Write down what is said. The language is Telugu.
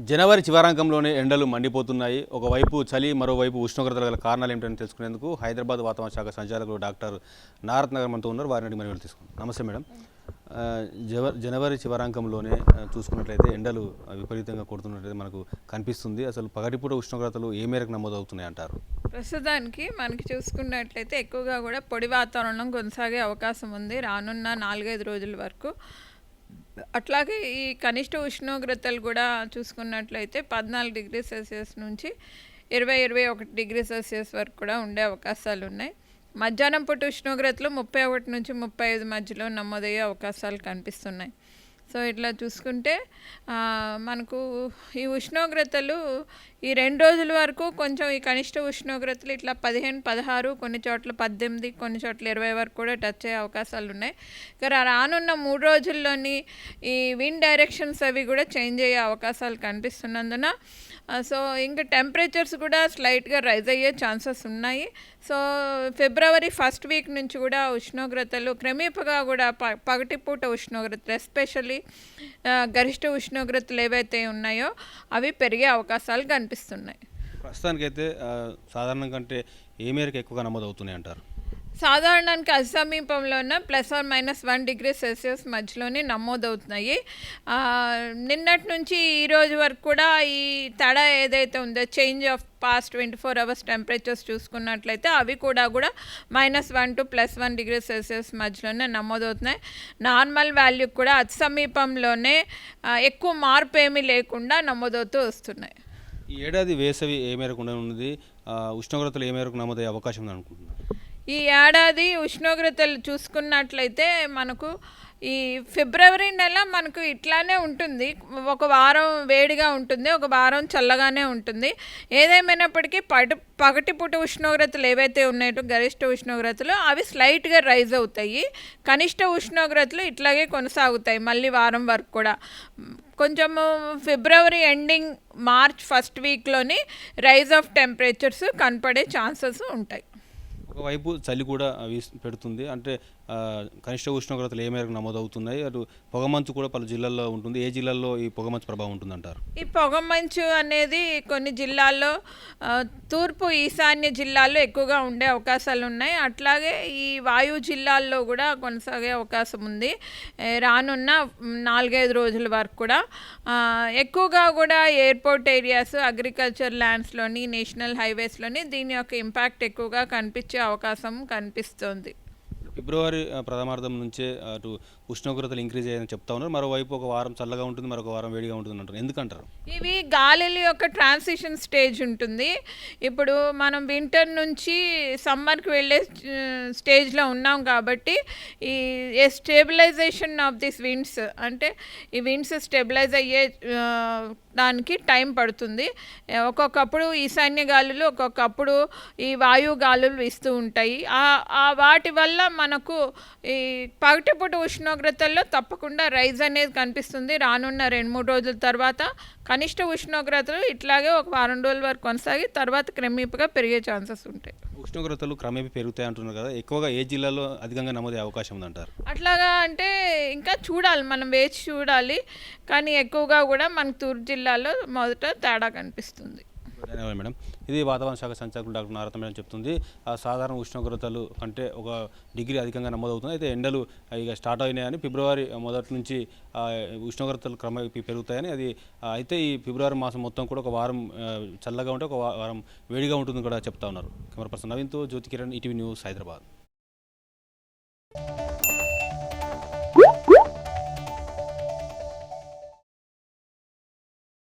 జనవరి చివరాంకంలోనే ఎండలు మండిపోతున్నాయి. ఒకవైపు చలి మరోవైపు ఉష్ణోగ్రతల గల కారణాలు ఏమిటని తెలుసుకునేందుకు హైదరాబాద్ వాతావరణ శాఖ సంచాలకులు డాక్టర్ నారత్ నగర్ మనతో ఉన్నారు. వారిని అడిగి మనం తీసుకున్నాం నమస్తే మేడం. జవ జనవరి చివరాంకంలోనే చూసుకున్నట్లయితే ఎండలు విపరీతంగా కొడుతున్నట్లయితే మనకు కనిపిస్తుంది. అసలు పగటిపూట ఉష్ణోగ్రతలు ఏ మేరకు నమోదవుతున్నాయి అంటారు? ప్రస్తుతానికి మనకి చూసుకున్నట్లయితే ఎక్కువగా కూడా పొడి వాతావరణం కొనసాగే అవకాశం ఉంది. రానున్న నాలుగైదు రోజుల వరకు అట్లాగే ఈ కనిష్ట ఉష్ణోగ్రతలు కూడా చూసుకున్నట్లయితే పద్నాలుగు డిగ్రీ సెల్సియస్ నుంచి ఇరవై ఇరవై ఒకటి డిగ్రీ సెల్సియస్ వరకు కూడా ఉండే అవకాశాలు ఉన్నాయి. మధ్యాహ్నం పూట ఉష్ణోగ్రతలు ముప్పై ఒకటి నుంచి ముప్పై ఐదు మధ్యలో నమోదయ్యే అవకాశాలు కనిపిస్తున్నాయి. సో ఇట్లా చూసుకుంటే మనకు ఈ ఉష్ణోగ్రతలు ఈ రెండు రోజుల వరకు కొంచెం ఈ కనిష్ట ఉష్ణోగ్రతలు ఇట్లా పదిహేను పదహారు కొన్ని చోట్ల పద్దెనిమిది కొన్ని చోట్ల ఇరవై వరకు కూడా టచ్ అయ్యే అవకాశాలు ఉన్నాయి. ఇక రానున్న మూడు రోజుల్లోని ఈ విండ్ డైరెక్షన్స్ అవి కూడా చేంజ్ అయ్యే అవకాశాలు కనిపిస్తున్నందున సో ఇంకా టెంపరేచర్స్ కూడా స్లైట్గా రైజ్ అయ్యే ఛాన్సెస్ ఉన్నాయి. సో ఫిబ్రవరి ఫస్ట్ వీక్ నుంచి కూడా ఉష్ణోగ్రతలు క్రమేపగా కూడా ప పగటిపూట ఉష్ణోగ్రతలు ఎస్పెషల్లీ గరిష్ట ఉష్ణోగ్రతలు ఏవైతే ఉన్నాయో అవి పెరిగే అవకాశాలు కనిపిస్తున్నాయి. ప్రస్తుతానికైతే సాధారణం కంటే ఏ మేరకు ఎక్కువగా నమోదవుతున్నాయి అంటారు? సాధారణానికి అసమీపంలో ఉన్న plus or minus one degree Celsius మధ్యలోనే నమోదవుతున్నాయి. నిన్నటి నుంచి ఈ రోజు వరకు కూడా ఈ తడ ఏదైతే ఉందో change of past twenty four hours temperatures చూసుకున్నట్లయితే అవి కూడా కూడా minus one to plus one degree Celsius మధ్యలోనే నమోదవుతున్నాయి. నార్మల్ వాల్యూ కూడా అతి సమీపంలోనే ఎక్కువ మార్పు ఏమీ లేకుండా నమోదవుతూ వస్తున్నాయి. ఈ ఏడాది వేసవి ఏ మేరకు ఉండనున్నది? ఉష్ణోగ్రతలు ఏ మేరకు నమోదయ్యే అవకాశం ఉంది ఈ ఏడాది ఉష్ణోగ్రతలు చూసుకున్నట్లయితే మనకు ఈ ఫిబ్రవరి నెల మనకు ఇట్లానే ఉంటుంది. ఒక వారం వేడిగా ఉంటుంది ఒక వారం చల్లగానే ఉంటుంది. ఏదేమైనప్పటికీ పట పగటిపూట ఉష్ణోగ్రతలు ఏవైతే ఉన్నాయో గరిష్ట ఉష్ణోగ్రతలు అవి స్లైట్గా రైజ్ అవుతాయి. కనిష్ట ఉష్ణోగ్రతలు ఇట్లాగే కొనసాగుతాయి మళ్ళీ వారం వరకు కూడా. కొంచెము ఫిబ్రవరి ఎండింగ్ మార్చ్ ఫస్ట్ వీక్లోని రైజ్ ఆఫ్ టెంపరేచర్స్ కనపడే ఛాన్సెస్ ఉంటాయి. ఒకవైపు చలి కూడా పెడుతుంది. అంటే కనిష్ట ఉష్ణోగ్రతలు ఏ మేరకు నమోదవుతున్నాయి అటు పొగమంచు కూడా పలు జిల్లాల్లో ఉంటుంది. ఏ జిల్లాల్లో ఈ పొగమంచు ప్రభావం ఉంటుందంటారు? ఈ పొగమంచు అనేది కొన్ని జిల్లాల్లో తూర్పు ఈశాన్య జిల్లాల్లో ఎక్కువగా ఉండే అవకాశాలు ఉన్నాయి అట్లాగే ఈ వాయు జిల్లాల్లో కూడా కొనసాగే అవకాశం ఉంది. రానున్న నాలుగైదు రోజుల వరకు కూడా ఎక్కువగా కూడా ఎయిర్పోర్ట్ ఏరియాస్ అగ్రికల్చర్ ల్యాండ్స్లోని నేషనల్ హైవేస్లోని దీని యొక్క ఇంపాక్ట్ ఎక్కువగా కనిపించే అవకాశం కనిపిస్తుంది. ఫిబ్రవరి ప్రథమార్థం నుంచే అటు ఉష్ణోగ్రతలు ఇంక్రీజ్ అయ్యాయని చెప్తా ఉన్నారు. మరోవైపు ఒక వారం చల్లగా ఉంటుంది మరొక వారం వేడిగా ఉంటుంది అంటారు ఎందుకంటారు? ఇవి గాలిలి యొక్క ట్రాన్సిషన్ స్టేజ్ ఉంటుంది. ఇప్పుడు మనం వింటర్ నుంచి సమ్మర్కి వెళ్ళే స్టేజ్లో ఉన్నాం కాబట్టి ఈ స్టేబిలైజేషన్ ఆఫ్ దిస్ విండ్స్ అంటే ఈ విండ్స్ స్టెబిలైజ్ అయ్యే దానికి టైం పడుతుంది. ఒక్కొక్కప్పుడు ఈశాన్య గాలులు ఒక్కొక్కప్పుడు ఈ వాయు గాలులు ఇస్తూ ఉంటాయి ఆ వాటి వల్ల మన మనకు ఈ పగటిపూట ఉష్ణోగ్రతల్లో తప్పకుండా రైజ్ అనేది కనిపిస్తుంది రానున్న రెండు మూడు రోజుల తర్వాత. కనిష్ట ఉష్ణోగ్రతలు ఇట్లాగే ఒక వారం రోజుల వరకు కొనసాగి తర్వాత క్రమేపగా పెరిగే ఛాన్సెస్ ఉంటాయి. ఉష్ణోగ్రతలు క్రమేపీ పెరుగుతాయి అంటున్నారు కదా. ఎక్కువగా ఏ జిల్లాలో అధికంగా నమోదయ్యే అవకాశం ఉందంటారు? అట్లాగా అంటే ఇంకా చూడాలి మనం వేచి చూడాలి. కానీ ఎక్కువగా కూడా మనకు తూర్పు జిల్లాలో మొదట తేడా కనిపిస్తుంది. ధన్యవాదాలు మేడం. ఇది వాతావరణ శాఖ సంచాలకులు డాక్టర్ నారత మేడం చెప్తుంది. సాధారణ ఉష్ణోగ్రతలు కంటే ఒక డిగ్రీ అధికంగా నమోదవుతుంది అయితే ఎండలు ఇక స్టార్ట్ అయినాయని ఫిబ్రవరి మొదటి నుంచి ఉష్ణోగ్రతలు క్రమ పెరుగుతాయని అది అయితే ఈ ఫిబ్రవరి మాసం మొత్తం కూడా ఒక వారం చల్లగా ఉంటే ఒక వారం వేడిగా ఉంటుంది కూడా చెప్తా ఉన్నారు. కెమెరా పర్సన్ నవీన్తో జ్యోతి కిరణ్ ఈటీవీ న్యూస్ హైదరాబాద్.